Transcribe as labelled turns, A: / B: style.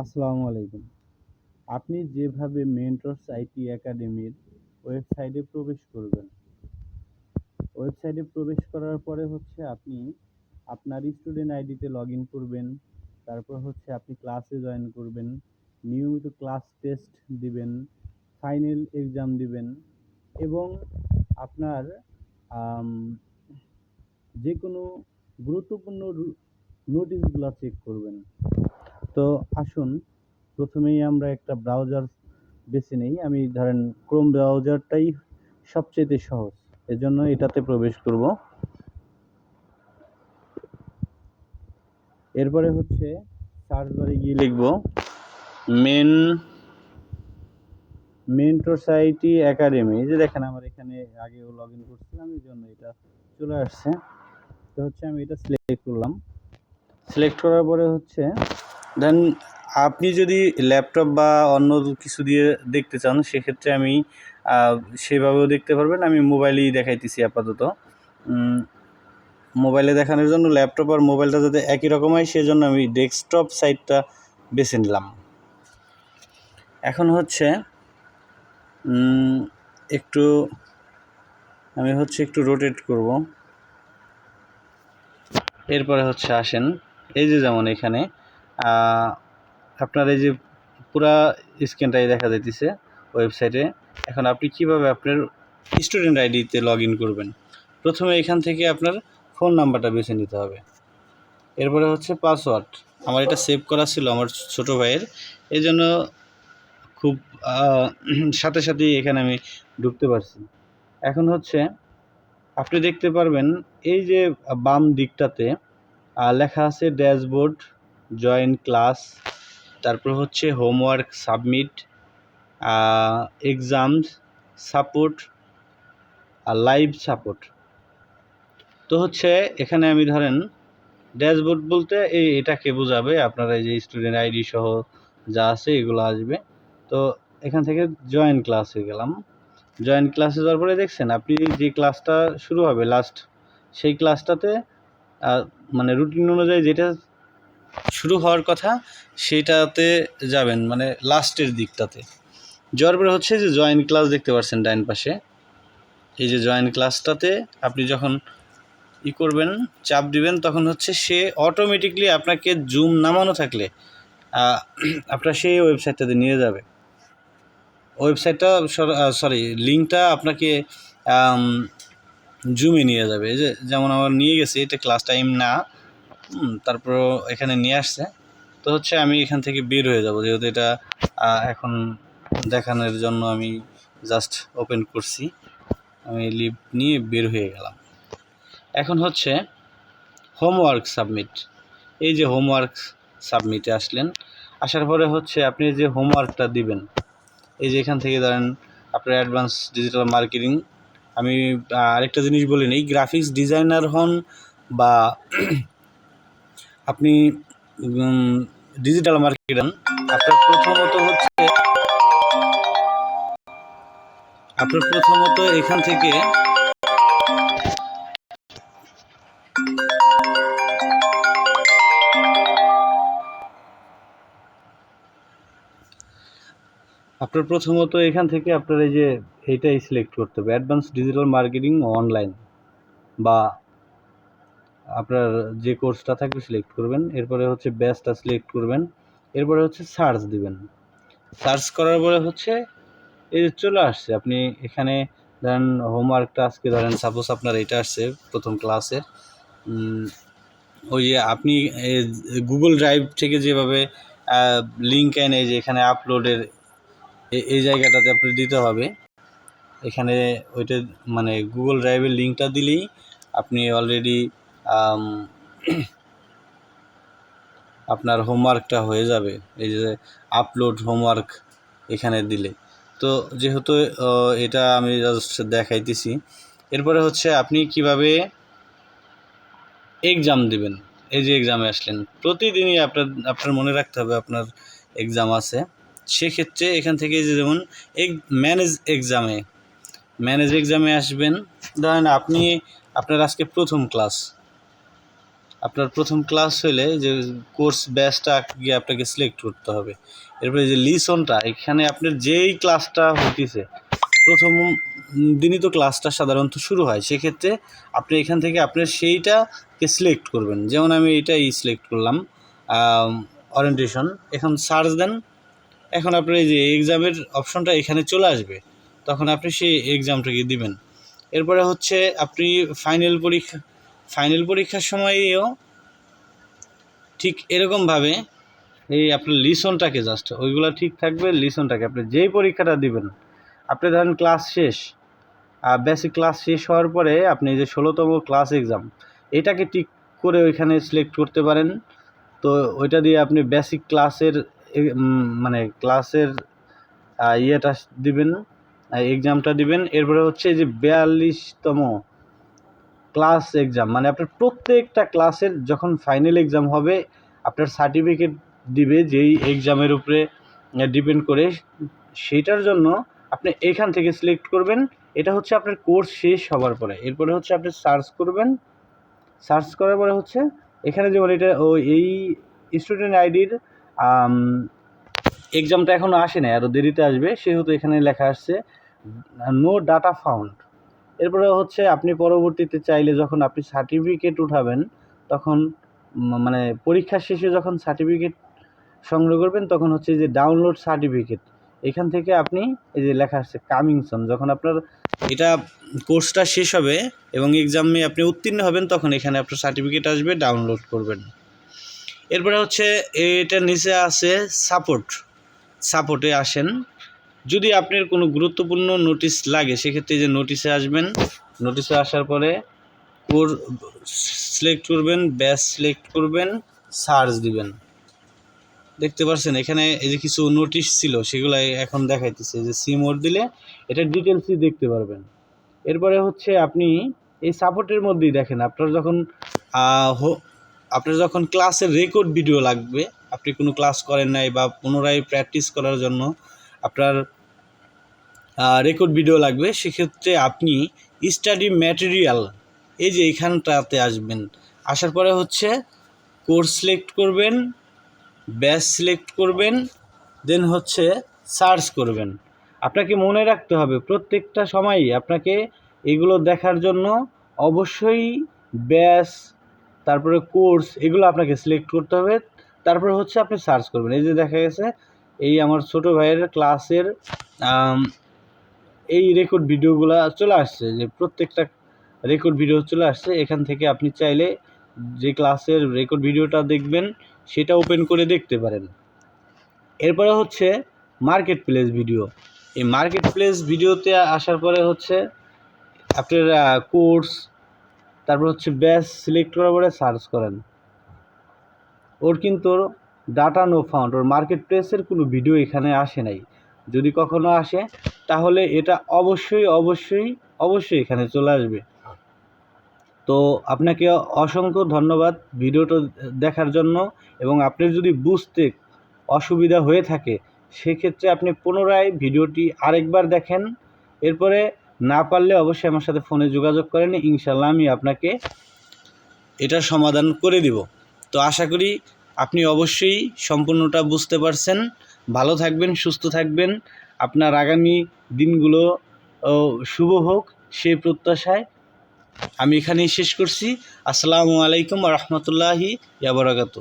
A: আসসালামু আলাইকুম। আপনি যেভাবে মেন্টরস আইটি একাডেমির ওয়েবসাইটে প্রবেশ করবেন, ওয়েবসাইটে প্রবেশ করার পরে হচ্ছে আপনি আপনার স্টুডেন্ট আইডিতে লগ ইন করবেন, তারপর হচ্ছে আপনি ক্লাসে জয়েন করবেন, নিয়মিত ক্লাস টেস্ট দিবেন, ফাইনাল এক্সাম দিবেন এবং আপনার যে কোনো গুরুত্বপূর্ণ নোটিশগুলো চেক করবেন। তো আসুন, প্রথমেই আমরা একটা ব্রাউজার বেছে নিই। আমি ধরেন ক্রোম ব্রাউজারটাই সবচেয়ে সহজ, এজন্য এটাতে প্রবেশ করব। এরপরে হচ্ছে সার্চ বারে গিয়ে লিখব মেন মেন্টর সাইটি একাডেমি এই যে দেখেন আমার এখানে আগেও লগ ইন করছিলাম, এই জন্য এটা চলে আসছে। তো হচ্ছে আমি এটা সিলেক্ট করলাম। সিলেক্ট করার পরে হচ্ছে দেন আপনি যদি ল্যাপটপ বা অন্য কিছু দিয়ে দেখতে চান, সেক্ষেত্রে আমি সেভাবেও দেখতে পারবেন। আমি মোবাইলেই দেখাইতেছি আপাতত। মোবাইলে দেখানোর জন্য ল্যাপটপ আর মোবাইলটা যাতে একই রকম হয়, সেজন্য আমি ডেস্কটপ সাইটটা বেছে নিলাম। এখন হচ্ছে একটু, আমি হচ্ছে একটু রোটেট করব। এরপরে হচ্ছে আসেন। এই যে যেমন এখানে আপনার এই যে পুরা স্ক্রিনটাই দেখা যাইতেছে ওয়েবসাইটে। এখন আপনি কীভাবে আপনার স্টুডেন্ট আইডিতে লগ ইন করবেন? প্রথমে এখান থেকে আপনার ফোন নাম্বারটা বেছে নিতে হবে। এরপরে হচ্ছে পাসওয়ার্ড আমার এটা সেভ করা ছিল আমার ছোট ভাইয়ের। এই জন্য খুব সাথে সাথেই এখানে আমি ঢুকতে পারছি। এখন হচ্ছে আপনি দেখতে পারবেন এই যে বাম দিকটাতে লেখা আছে ড্যাশবোর্ড জয়েন ক্লাস, তারপর হচ্ছে হোমওয়ার্ক সাবমিট এক্সামস সাপোর্ট আর লাইভ সাপোর্ট তো হচ্ছে এখানে আমি ধরেন ড্যাশবোর্ড বলতে এই এটাকে বোঝাবে আপনার এই যে স্টুডেন্ট আইডি সহ যা আছে এগুলো আসবে। তো এখান থেকে জয়েন ক্লাসে গেলাম। জয়েন ক্লাসে যাওয়ার পরে দেখছেন আপনি যে ক্লাসটা শুরু হবে লাস্ট সেই ক্লাসটাতে মানে রুটিন অনুযায়ী যেটা শুরু হওয়ার কথা সেটাতে যাবেন মানে লাস্টের দিকটাতে। যাওয়ার পরে হচ্ছে যে জয়েন ক্লাস দেখতে পাচ্ছেন ডাইন পাশে। এই যে জয়েন ক্লাসটাতে আপনি যখন ই করবেন, চাপ দিবেন, তখন হচ্ছে সে অটোমেটিকলি আপনাকে জুম নামানো থাকলে আপনার সেই ওয়েবসাইটটাতে নিয়ে যাবে। ওয়েবসাইটটা সরি লিঙ্কটা আপনাকে জুমে নিয়ে যাবে। যে যেমন আমার নিয়ে গেছে, এটা ক্লাস টাইম না। তারপর এখানে নিয়ে আসছে। তো হচ্ছে আমি এখান থেকে বের হয়ে যাব, যেহেতু এটা এখন দেখানোর জন্য আমি জাস্ট ওপেন করছি। আমি লিভ নিয়ে বের হয়ে গেলাম। এখন হচ্ছে হোমওয়ার্ক সাবমিট এই যে হোমওয়ার্ক সাবমিটে আসলেন। আসার পরে হচ্ছে আপনি যে হোমওয়ার্কটা দিবেন, এই যে এখান থেকে ধরেন আপনার অ্যাডভান্স ডিজিটাল মার্কেটিং আমি আরেকটা জিনিস বলি নিই গ্রাফিক্স ডিজাইনার হন বা আপনি ডিজিটাল মার্কেটার আপনার প্রথমত হচ্ছে, আপনার প্রথমত এখান থেকে, আপনার প্রথমত এখান থেকে আপনার এই যে, এইটাই সিলেক্ট করতে হবে অ্যাডভান্স ডিজিটাল মার্কেটিং অনলাইন বা আপনার যে কোর্সটা থাকবে সিলেক্ট করবেন, এরপরে হচ্ছে ব্যাচটা সিলেক্ট করবেন, এরপরে হচ্ছে সার্চ দিবেন। সার্চ করার পরে হচ্ছে এই যে চলে আসছে, আপনি এখানে ধরেন হোমওয়ার্কটা আজকে ধরেন সাপোজ আপনার এটা আসছে প্রথম ক্লাসে ওই যে আপনি গুগল ড্রাইভ থেকে যেভাবে লিঙ্ক এনে যে এখানে আপলোডের এই জায়গাটাতে আপনি দিতে হবে, এখানে ওইটা মানে গুগল ড্রাইভের লিঙ্কটা দিলেই আপনি অলরেডি আপনার হোমওয়ার্কটা হয়ে যাবে। এই যে আপলোড হোমওয়ার্ক এখানে দিলে। তো যেহেতু এটা আমি জাস্ট দেখাইতেছি, এরপরে হচ্ছে আপনি কীভাবে এক্সাম দিবেন? এই যে এক্সামে আসলেন। প্রতিদিনই আপনার আপনার মনে রাখতে হবে আপনার এক্সাম আছে। সেক্ষেত্রে এখান থেকে যে যেমন ম্যানেজ এক্সামে ম্যানেজ এক্সামে আসবেন। ধরেন আপনি, আপনার আজকে প্রথম ক্লাস আপনার প্রথম ক্লাস হলে যে কোর্স ব্যাচটা গিয়ে আপনাকে সিলেক্ট করতে হবে। এরপরে যে লিসনটা এখানে আপনার যেই ক্লাসটা হইতেছে, প্রথম দিনই তো ক্লাসটা সাধারণত শুরু হয়। সেক্ষেত্রে আপনি এখান থেকে আপনার সেইটাকে সিলেক্ট করবেন। যেমন আমি এটাই সিলেক্ট করলাম অরিয়েন্টেশন এখন সার্চ দেন, এখন আপনার এই যে এক্সামের অপশনটা এখানে চলে আসবে। তখন আপনি সেই এক্সামটাকে দিবেন। এরপরে হচ্ছে আপনি ফাইনাল পরীক্ষা ফাইনাল পরীক্ষার সময়েও ঠিক এরকমভাবে এই আপনার লিসনটাকে জাস্ট ওইগুলো ঠিক থাকবে লিসনটাকে। আপনি যেই পরীক্ষাটা দিবেন, আপনি ধরেন ক্লাস শেষ বেসিক ক্লাস শেষ হওয়ার পরে আপনি যে ষোলোতম ক্লাস এক্সাম এটাকে ঠিক করে ওইখানে সিলেক্ট করতে পারেন। তো ওইটা দিয়ে আপনি বেসিক ক্লাসের মানে ক্লাসের ইয়েটা দিবেন এক্সামটা দিবেন। এরপরে হচ্ছে যে বিয়াল্লিশতম ক্লাস এক্সাম মানে আপনার প্রত্যেকটা ক্লাসের যখন ফাইনাল এক্সাম হবে, আপনার সার্টিফিকেট দিবে যেই এক্সামের উপরে ডিপেন্ড করে, সেইটার জন্য আপনি এখান থেকে সিলেক্ট করবেন। এটা হচ্ছে আপনার কোর্স শেষ হওয়ার পরে। এরপরে হচ্ছে আপনি সার্চ করবেন। সার্চ করার পরে হচ্ছে, এখানে যেমন এটা, ও, এই স্টুডেন্ট আইডির এক্সামটা এখনও আসে না আরও দেরিতে আসবে। সেহেতু এখানে লেখা আসছে নো ডাটা ফাউন্ড এরপরে হচ্ছে আপনি পরবর্তীতে চাইলে যখন আপনি সার্টিফিকেট উঠাবেন, তখন মানে পরীক্ষা শেষে যখন সার্টিফিকেট সংগ্রহ করবেন, তখন হচ্ছে যে ডাউনলোড সার্টিফিকেট এখান থেকে আপনি এই যে লেখা আসছে কামিংসন যখন আপনার এটা কোর্সটা শেষ হবে এবং এক্সামে আপনি উত্তীর্ণ হবেন, তখন এখানে আপনার সার্টিফিকেট আসবে ডাউনলোড করবেন। এরপরে হচ্ছে এটার নিচে আছে সাপোর্ট সাপোর্টে আসেন। যদি আপনার কোনো গুরুত্বপূর্ণ নোটিশ লাগে, সেক্ষেত্রে যে নোটিশে আসবেন। নোটিশে আসার পরে কোর সিলেক্ট করবেন ব্যাস সিলেক্ট করবেন সার্চ দিবেন। দেখতে পাচ্ছেন এখানে এই যে কিছু নোটিশ ছিল সেগুলো এখন দেখাইতেছে। যে সিমোর দিলে এটা ডিটেলসই দেখতে পারবেন। এরপরে হচ্ছে আপনি এই সাপোর্টের মধ্যেই দেখেন, আপনার যখন আপনার যখন ক্লাসের রেকর্ড ভিডিও লাগবে, আপনি কোনো ক্লাস করেন নাই বা পুনরায় প্র্যাকটিস করার জন্য আপনার রেকর্ড ভিডিও লাগবে, সেক্ষেত্রে আপনি স্টাডি ম্যাটেরিয়াল এই যে এইখানটাতে আসবেন। আসার পরে হচ্ছে কোর্স সিলেক্ট করবেন ব্যাচ সিলেক্ট করবেন দেন হচ্ছে সার্চ করবেন। আপনাকে মনে রাখতে হবে, প্রত্যেকটা সময়ই আপনাকে এগুলো দেখার জন্য অবশ্যই ব্যাচ তারপরে কোর্স এগুলো আপনাকে সিলেক্ট করতে হবে, তারপরে হচ্ছে আপনি সার্চ করবেন। এই যে দেখা গেছে এই আমার ছোট ভাইয়ের ক্লাসের এই রেকর্ড ভিডিওগুলো চলে আসছে যে প্রত্যেকটা রেকর্ড ভিডিও চলে আসছে। এখান থেকে আপনি চাইলে যে ক্লাসের রেকর্ড ভিডিওটা দেখবেন, সেটা ওপেন করে দেখতে পারেন। এরপরে হচ্ছে মার্কেট প্লেস ভিডিও এই মার্কেট প্লেস ভিডিওতে আসার পরে হচ্ছে আপনার কোর্স তারপর হচ্ছে ব্যাচ সিলেক্ট করার পরে সার্চ করেন। ওর কিন্তু ডাটা নো ফাউন্ড ওর মার্কেট প্লেসের কোনো ভিডিও এখানে আসে নাই। যদি কখনো আসে, তাহলে এটা অবশ্যই অবশ্যই অবশ্যই এখানে চলে আসবে। তো আপনাকে অসংখ্য ধন্যবাদ ভিডিওটা দেখার জন্য এবং আপনি যদি বুঝতে অসুবিধা হয়ে থাকে, সেক্ষেত্রে আপনি পুনরায় ভিডিওটি আরেকবার দেখেন। এরপরে না পারলে অবশ্যই আমার সাথে ফোনে যোগাযোগ করেন ইনশাল্লাহ আমি আপনাকে এটার সমাধান করে দিব। তো আশা করি আপনি অবশ্যই সম্পূর্ণটা বুঝতে পারছেন। ভালো থাকবেন, সুস্থ থাকবেন। আপনার আগামী দিনগুলো শুভ হোক সেই প্রত্যাশায় আমি এখানেই শেষ করছি। আসসালামু আলাইকুম রহমতুল্লাহি ইয়াবরাকাতু